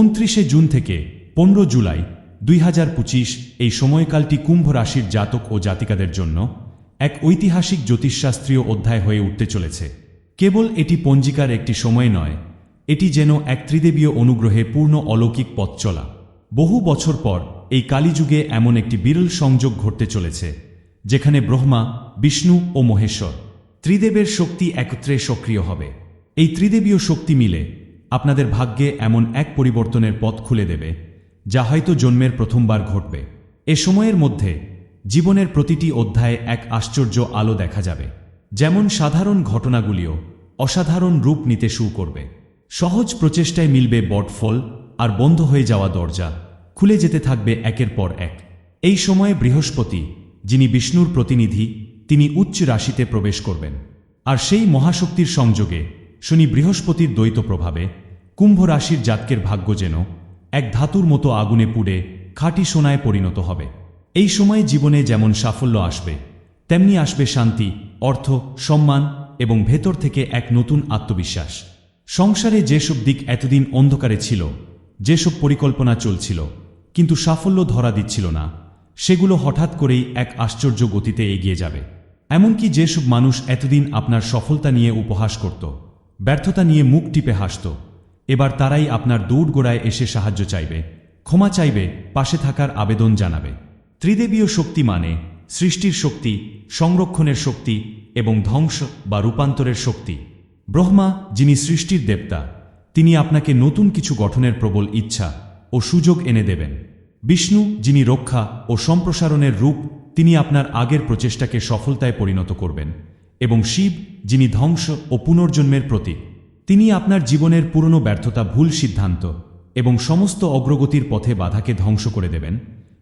উনত্রিশে জুন থেকে পনেরো জুলাই দুই হাজার পঁচিশ এই সময়কালটি কুম্ভ রাশির জাতক ও জাতিকাদের জন্য এক ঐতিহাসিক জ্যোতিষশাস্ত্রীয় অধ্যায় হয়ে উঠতে চলেছে। কেবল এটি পঞ্জিকার একটি সময় নয়, এটি যেন এক ত্রিদেবীয় অনুগ্রহে পূর্ণ অলৌকিক পথ চলা। বহু বছর পর এই কালীযুগে এমন একটি বিরল সংযোগ ঘটতে চলেছে, যেখানে ব্রহ্মা, বিষ্ণু ও মহেশ্বর ত্রিদেবের শক্তি একত্রে সক্রিয় হবে। এই ত্রিদেবীয় শক্তি মিলে আপনাদের ভাগ্যে এমন এক পরিবর্তনের পথ খুলে দেবে, যা হয়তো জন্মের প্রথমবার ঘটবে। এ সময়ের মধ্যে জীবনের প্রতিটি অধ্যায়ে এক আশ্চর্য আলো দেখা যাবে, যেমন সাধারণ ঘটনাগুলিও অসাধারণ রূপ নিতে শুরু করবে। সহজ প্রচেষ্টায় মিলবে বটফল আর বন্ধ হয়ে যাওয়া দরজা, খুলে যেতে থাকবে একের পর এক। এই সময়ে বৃহস্পতি, যিনি বিষ্ণুর প্রতিনিধি, তিনি উচ্চ রাশিতে প্রবেশ করবেন। আর সেই মহাশক্তির সংযোগে শনি বৃহস্পতির দ্বৈত প্রভাবে কুম্ভ রাশির জাতকের ভাগ্য যেন এক ধাতুর মতো আগুনে পুড়ে খাঁটি সোনায় পরিণত হবে। এই সময়ে জীবনে যেমন সাফল্য আসবে, তেমনি আসবে শান্তি, অর্থ, সম্মান এবং ভেতর থেকে এক নতুন আত্মবিশ্বাস। সংসারে যেসব দিক এতদিন অন্ধকারে ছিল, যেসব পরিকল্পনা চলছিল, কিন্তু সাফল্য ধরা দিচ্ছিল না, সেগুলো হঠাৎ করেই এক আশ্চর্য গতিতে এগিয়ে যাবে। এমনকি যেসব মানুষ এতদিন আপনার সফলতা নিয়ে উপহাস করত, ব্যর্থতা নিয়ে মুখ টিপে হাসত এবার তারাই আপনার দৌড়গোড়ায় এসে সাহায্য চাইবে। ক্ষমা চাইবে, পাশে থাকার আবেদন জানাবে। ত্রিদেবীয় শক্তি মানে সৃষ্টির শক্তি, সংরক্ষণের শক্তি এবং ধ্বংস বা রূপান্তরের শক্তি। ব্রহ্মা, যিনি সৃষ্টির দেবতা, তিনি আপনাকে নতুন কিছু গঠনের প্রবল ইচ্ছা ও সুযোগ এনে দেবেন। বিষ্ণু, যিনি রক্ষা ও সম্প্রসারণের রূপ, তিনি আপনার আগের প্রচেষ্টাকে সফলতায় পরিণত করবেন এবং শিব, যিনি ধ্বংস ও পুনর্জন্মের প্রতীক। তিনি আপনার জীবনের পুরনো ব্যর্থতা ভুল সিদ্ধান্ত এবং সমস্ত অগ্রগতির পথে বাধাকে ধ্বংস করে দেবেন,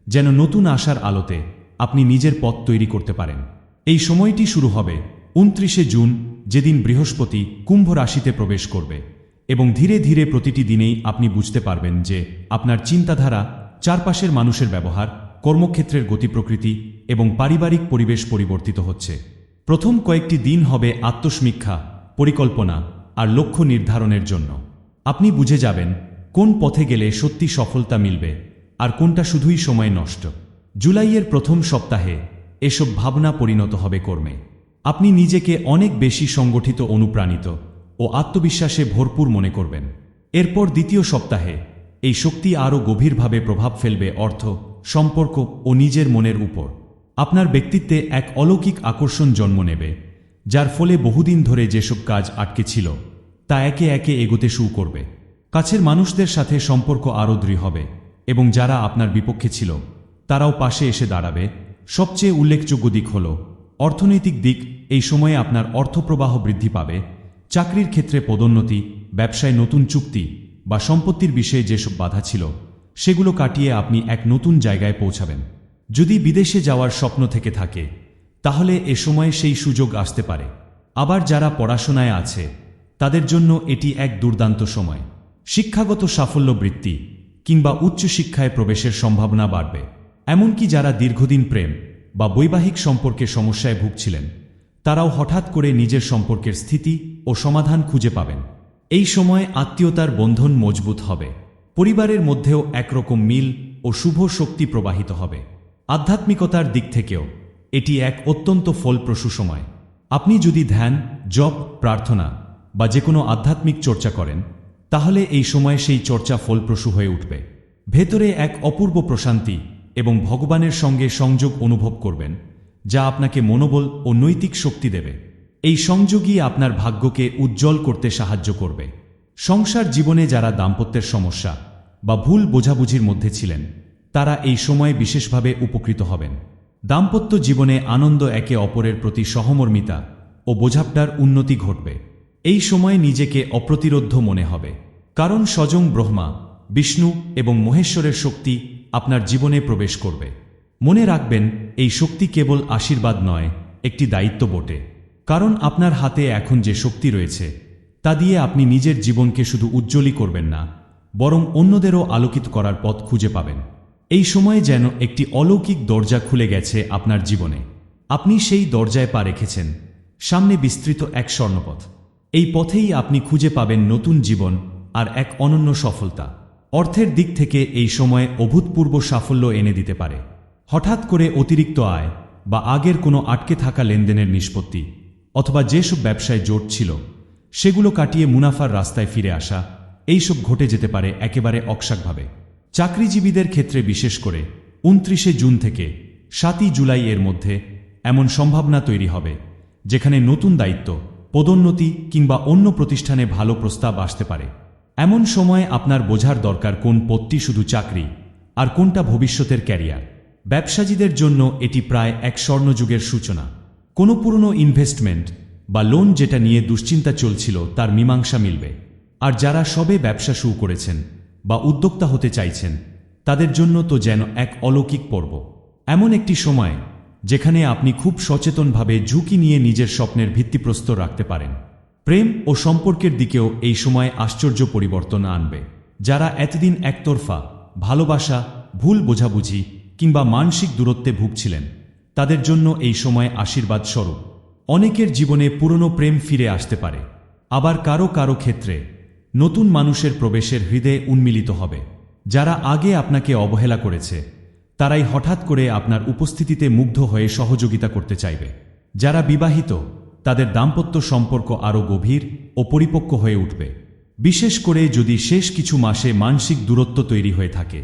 যেন নতুন আশার আলোতে আপনি নিজের পথ তৈরি করতে পারেন। এই সময়টি শুরু হবে উনত্রিশে জুন, যেদিন বৃহস্পতি কুম্ভ রাশিতে প্রবেশ করবে এবং ধীরে ধীরে প্রতিটি দিনেই আপনি বুঝতে পারবেন যে আপনার চিন্তাধারা, চারপাশের মানুষের ব্যবহার, কর্মক্ষেত্রের গতি প্রকৃতি এবং পারিবারিক পরিবেশ পরিবর্তিত হচ্ছে। প্রথম কয়েকটি দিন হবে আত্মসমীক্ষা, পরিকল্পনা আর লক্ষ্য নির্ধারণের জন্য। আপনি বুঝে যাবেন কোন পথে গেলে সত্যি সফলতা মিলবে আর কোনটা শুধুই সময় নষ্ট। জুলাইয়ের প্রথম সপ্তাহে এসব ভাবনা পরিণত হবে কর্মে। আপনি নিজেকে অনেক বেশি সংগঠিত অনুপ্রাণিত ও আত্মবিশ্বাসে ভরপুর মনে করবেন। এরপর দ্বিতীয় সপ্তাহে এই শক্তি আরও গভীরভাবে প্রভাব ফেলবে অর্থ, সম্পর্ক ও নিজের মনের উপর। আপনার ব্যক্তিত্বে এক অলৌকিক আকর্ষণ জন্ম নেবে, যার ফলে বহুদিন ধরে যেসব কাজ আটকে ছিল তা একে একে এগোতে শুরু করবে। কাছের মানুষদের সাথে সম্পর্ক আরও দৃঢ় হবে এবং যারা আপনার বিপক্ষে ছিল, তারাও পাশে এসে দাঁড়াবে। সবচেয়ে উল্লেখযোগ্য দিক হল, অর্থনৈতিক দিক এই সময়ে আপনার অর্থপ্রবাহ বৃদ্ধি পাবে, চাকরির ক্ষেত্রে পদোন্নতি, ব্যবসায় নতুন চুক্তি বা সম্পত্তির বিষয়ে যেসব বাধা ছিল, সেগুলো কাটিয়ে আপনি এক নতুন জায়গায় পৌঁছাবেন। যদি বিদেশে যাওয়ার স্বপ্ন থেকে থাকে, তাহলে এ সময়ে সেই সুযোগ আসতে পারে। আবার যারা পড়াশোনায় আছে তাদের জন্য এটি এক দুর্দান্ত সময়। শিক্ষাগত সাফল্য বৃত্তি কিংবা উচ্চশিক্ষায় প্রবেশের সম্ভাবনা বাড়বে। এমনকি যারা দীর্ঘদিন প্রেম বা বৈবাহিক সম্পর্কে সমস্যায় ভুগছিলেন, তারাও হঠাৎ করে নিজের সম্পর্কের স্থিতি ও সমাধান খুঁজে পাবেন। এই সময় আত্মীয়তার বন্ধন মজবুত হবে। পরিবারের মধ্যেও একরকম মিল ও শুভ শক্তি প্রবাহিত হবে। আধ্যাত্মিকতার দিক থেকেও এটি এক অত্যন্ত ফলপ্রসূ সময়। আপনি যদি ধ্যান, জপ, প্রার্থনা বা যে কোনো আধ্যাত্মিক চর্চা করেন, তাহলে এই সময় সেই চর্চা ফলপ্রসূ হয়ে উঠবে। ভেতরে এক অপূর্ব প্রশান্তি এবং ভগবানের সঙ্গে সংযোগ অনুভব করবেন, যা আপনাকে মনোবল ও নৈতিক শক্তি দেবে। এই সংযোগই আপনার ভাগ্যকে উজ্জ্বল করতে সাহায্য করবে। সংসার জীবনে যারা দাম্পত্যের সমস্যা বা ভুল বোঝাবুঝির মধ্যে ছিলেন, তারা এই সময়ে বিশেষভাবে উপকৃত হবেন। দাম্পত্য জীবনে আনন্দ একে অপরের প্রতি সহমর্মিতা ও বোঝাপটার উন্নতি ঘটবে। এই সময়ে নিজেকে অপ্রতিরোধ্য মনে হবে। কারণ স্বজং ব্রহ্মা, বিষ্ণু এবং মহেশ্বরের শক্তি আপনার জীবনে প্রবেশ করবে। মনে রাখবেন, এই শক্তি কেবল আশীর্বাদ নয়, একটি দায়িত্ব বটে। কারণ আপনার হাতে এখন যে শক্তি রয়েছে, তা দিয়ে আপনি নিজের জীবনকে শুধু উজ্জ্বলই করবেন না, বরং অন্যদেরও আলোকিত করার পথ খুঁজে পাবেন। এই সময়ে যেন একটি অলৌকিক দরজা খুলে গেছে আপনার জীবনে। আপনি সেই দরজায় পা রেখেছেন, সামনে বিস্তৃত এক স্বর্ণপথ। এই পথেই আপনি খুঁজে পাবেন নতুন জীবন আর এক অনন্য সফলতা। অর্থের দিক থেকে এই সময়ে অভূতপূর্ব সাফল্য এনে দিতে পারে। হঠাৎ করে অতিরিক্ত আয় বা আগের কোনো আটকে থাকা লেনদেনের নিষ্পত্তি অথবা যেসব ব্যবসায় জোট ছিল, সেগুলো কাটিয়ে মুনাফার রাস্তায় ফিরে আসা, এইসব ঘটে যেতে পারে একেবারে অকশাকভাবে। চাকরিজীবীদের ক্ষেত্রে বিশেষ করে উনত্রিশে জুন থেকে সাতই জুলাই এর মধ্যে এমন সম্ভাবনা তৈরি হবে, যেখানে নতুন দায়িত্ব পদোন্নতি কিংবা অন্য প্রতিষ্ঠানে ভালো প্রস্তাব আসতে পারে। এমন সময় আপনার বোঝার দরকার কোন পত্তি শুধু চাকরি আর কোনটা ভবিষ্যতের ক্যারিয়ার। ব্যবসায়ীদের জন্য এটি প্রায় এক স্বর্ণযুগের সূচনা। কোনো পুরনো ইনভেস্টমেন্ট বা লোন যেটা নিয়ে দুশ্চিন্তা চলছিল তার মীমাংসা মিলবে। আর যারা সবে ব্যবসা শুরু করেছেন বা উদ্যোক্তা হতে চাইছেন, তাদের জন্য তো যেন এক অলৌকিক পর্ব। এমন একটি সময় যেখানে আপনি খুব সচেতনভাবে ঝুঁকি নিয়ে নিজের স্বপ্নের ভিত্তিপ্রস্তর রাখতে পারেন। প্রেম ও সম্পর্কের দিকেও এই সময় আশ্চর্য পরিবর্তন আনবে। যারা এতদিন একতরফা, ভালোবাসা, ভুল বোঝাবুঝি কিংবা মানসিক দূরত্বে ভুগছিলেন, তাদের জন্য এই সময় আশীর্বাদ স্বরূপ। অনেকের জীবনে পুরনো প্রেম ফিরে আসতে পারে। আবার কারও কারও ক্ষেত্রে নতুন মানুষের প্রবেশের হৃদয়ে উন্মিলিত হবে। যারা আগে আপনাকে অবহেলা করেছে তারাই হঠাৎ করে আপনার উপস্থিতিতে মুগ্ধ হয়ে সহযোগিতা করতে চাইবে। যারা বিবাহিত, তাদের দাম্পত্য সম্পর্ক আরও গভীর ও পরিপক্ক হয়ে উঠবে। বিশেষ করে যদি শেষ কিছু মাসে মানসিক দূরত্ব তৈরি হয়ে থাকে।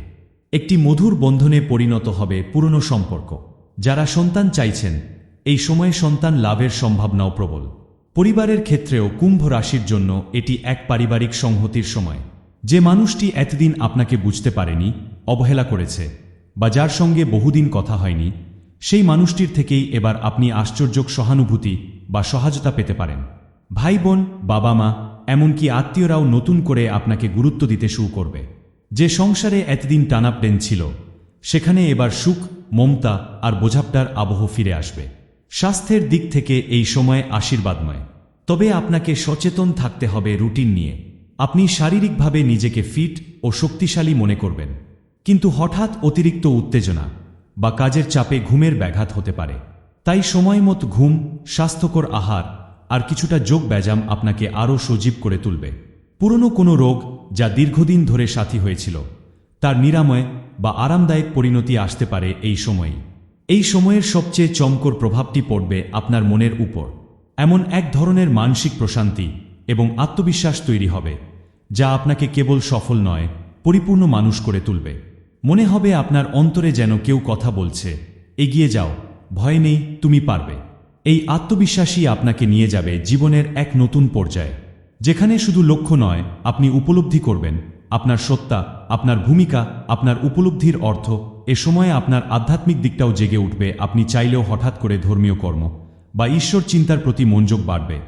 একটি মধুর বন্ধনে পরিণত হবে পুরনো সম্পর্ক। যারা সন্তান চাইছেন, এই সময়ে সন্তান লাভের সম্ভাবনাও প্রবল। পরিবারের ক্ষেত্রেও কুম্ভ রাশির জন্য এটি এক পারিবারিক সংহতির সময়। যে মানুষটি এতদিন আপনাকে বুঝতে পারেনি, অবহেলা করেছে বা যার সঙ্গে বহুদিন কথা হয়নি, সেই মানুষটির থেকেই এবার আপনি আশ্চর্যক সহানুভূতি বা সহায়তা পেতে পারেন। ভাই বোন, বাবা মা, এমনকি আত্মীয়রাও নতুন করে আপনাকে গুরুত্ব দিতে শুরু করবে। যে সংসারে এতদিন টানাপড়েন ছিল, সেখানে এবার সুখ, মমতা আর বোঝাপটার আবহ ফিরে আসবে। স্বাস্থ্যের দিক থেকে এই সময় আশীর্বাদময়। তবে আপনাকে সচেতন থাকতে হবে রুটিন নিয়ে। আপনি শারীরিকভাবে নিজেকে ফিট ও শক্তিশালী মনে করবেন। কিন্তু হঠাৎ অতিরিক্ত উত্তেজনা বা কাজের চাপে ঘুমের ব্যাঘাত হতে পারে। তাই সময়মত ঘুম, স্বাস্থ্যকর আহার আর কিছুটা যোগ ব্যায়াম আপনাকে আরও সজীব করে তুলবে। পুরনো কোনো রোগ যা দীর্ঘদিন ধরে সাথী হয়েছিল, তার নিরাময় বা আরামদায়ক পরিণতি আসতে পারে এই সময়েই। এই সময়ের সবচেয়ে চমকর প্রভাবটি পড়বে আপনার মনের উপর। এমন এক ধরনের মানসিক প্রশান্তি এবং আত্মবিশ্বাস তৈরি হবে, যা আপনাকে কেবল সফল নয়, পরিপূর্ণ মানুষ করে তুলবে। মনে হবে আপনার অন্তরে যেন কেউ কথা বলছে। এগিয়ে যাও, ভয় নেই, তুমি পারবে। এই আত্মবিশ্বাসই আপনাকে নিয়ে যাবে জীবনের এক নতুন পর্যায়ে। যেখানে শুধু লক্ষ্য নয়, আপনি উপলব্ধি করবেন। আপনার সত্তা, আপনার ভূমিকা, আপনার উপলব্ধির অর্থ, এ সময়ে আপনার আধ্যাত্মিক দিকটাও জেগে উঠবে। আপনি চাইলেও হঠাৎ করে ধর্মীয় কর্ম বা ঈশ্বর চিন্তার প্রতি মনোযোগ বাড়বে।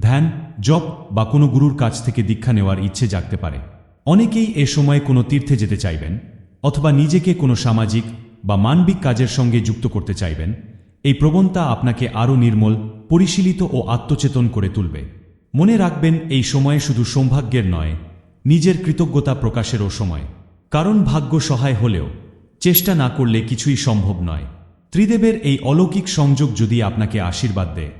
ধ্যান, জপ বা কোনো গুরুর কাছ থেকে দীক্ষা নেওয়ার ইচ্ছে জাগতে পারে। অনেকেই এ সময় কোনো তীর্থে যেতে চাইবেন। অথবা নিজেকে কোনো সামাজিক বা মানবিক কাজের সঙ্গে যুক্ত করতে চাইবেন, এই প্রবণতা আপনাকে আরও নির্মল, পরিশীলিত ও আত্মচেতন করে তুলবে। মনে রাখবেন, এই সময়ে শুধু সৌভাগ্যের নয়, নিজের কৃতজ্ঞতা প্রকাশেরও সময়। কারণ ভাগ্য সহায় হলেও চেষ্টা না করলে কিছুই সম্ভব নয়। ত্রিদেবের এই অলৌকিক সংযোগ যদি আপনাকে আশীর্বাদ দেয়,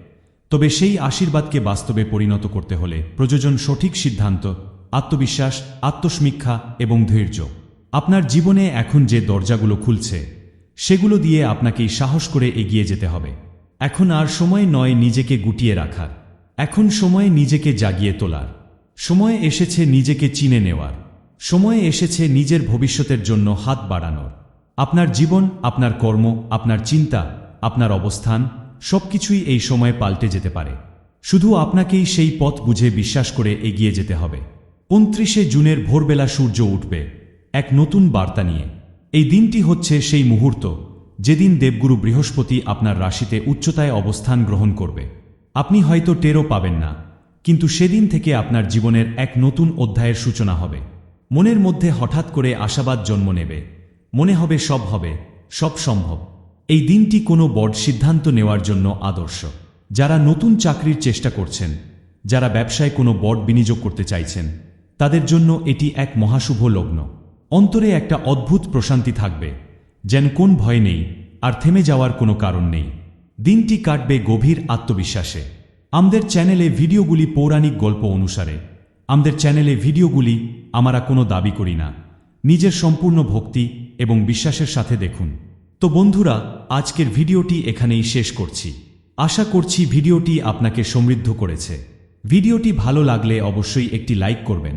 তবে সেই আশীর্বাদকে বাস্তবে পরিণত করতে হলে প্রয়োজন সঠিক সিদ্ধান্ত, আত্মবিশ্বাস, আত্মসমীক্ষা এবং ধৈর্য। আপনার জীবনে এখন যে দরজাগুলো খুলছে, সেগুলো দিয়ে আপনাকেই সাহস করে এগিয়ে যেতে হবে। এখন আর সময় নয় নিজেকে গুটিয়ে রাখার। এখন সময় নিজেকে জাগিয়ে তোলার। সময় এসেছে নিজেকে চিনে নেওয়ার। সময় এসেছে নিজের ভবিষ্যতের জন্য হাত বাড়ানোর। আপনার জীবন, আপনার কর্ম, আপনার চিন্তা, আপনার অবস্থান, সবকিছুই এই সময় পাল্টে যেতে পারে। শুধু আপনাকেই সেই পথ বুঝে বিশ্বাস করে এগিয়ে যেতে হবে। উনত্রিশে জুনের ভোরবেলা সূর্য উঠবে। এক নতুন বার্তা নিয়ে। এই দিনটি হচ্ছে সেই মুহূর্ত, যেদিন দেবগুরু বৃহস্পতি আপনার রাশিতে উচ্চতায় অবস্থান গ্রহণ করবে। আপনি হয়তো টেরও পাবেন না, কিন্তু সেদিন থেকে আপনার জীবনের এক নতুন অধ্যায়ের সূচনা হবে। মনের মধ্যে হঠাৎ করে আশাবাদ জন্ম নেবে। মনে হবে সব হবে, সব সম্ভব। এই দিনটি কোনো বড় সিদ্ধান্ত নেওয়ার জন্য আদর্শ। যারা নতুন চাকরির চেষ্টা করছেন, যারা ব্যবসায় কোনো বড় বিনিয়োগ করতে চাইছেন, তাদের জন্য এটি এক মহাশুভ লগ্ন। অন্তরে একটা অদ্ভুত প্রশান্তি থাকবে, যেন কোন ভয় নেই, আর থেমে যাওয়ার কোনো কারণ নেই। দিনটি কাটবে গভীর আত্মবিশ্বাসে। আমাদের চ্যানেলে ভিডিওগুলি পৌরাণিক গল্প অনুসারে। আমাদের চ্যানেলে ভিডিওগুলি আমরা কোনো দাবি করি না। নিজের সম্পূর্ণ ভক্তি এবং বিশ্বাসের সাথে দেখুন। তো বন্ধুরা, আজকের ভিডিওটি এখানেই শেষ করছি। আশা করছি ভিডিওটি আপনাকে সমৃদ্ধ করেছে। ভিডিওটি ভালো লাগলে অবশ্যই একটি লাইক করবেন।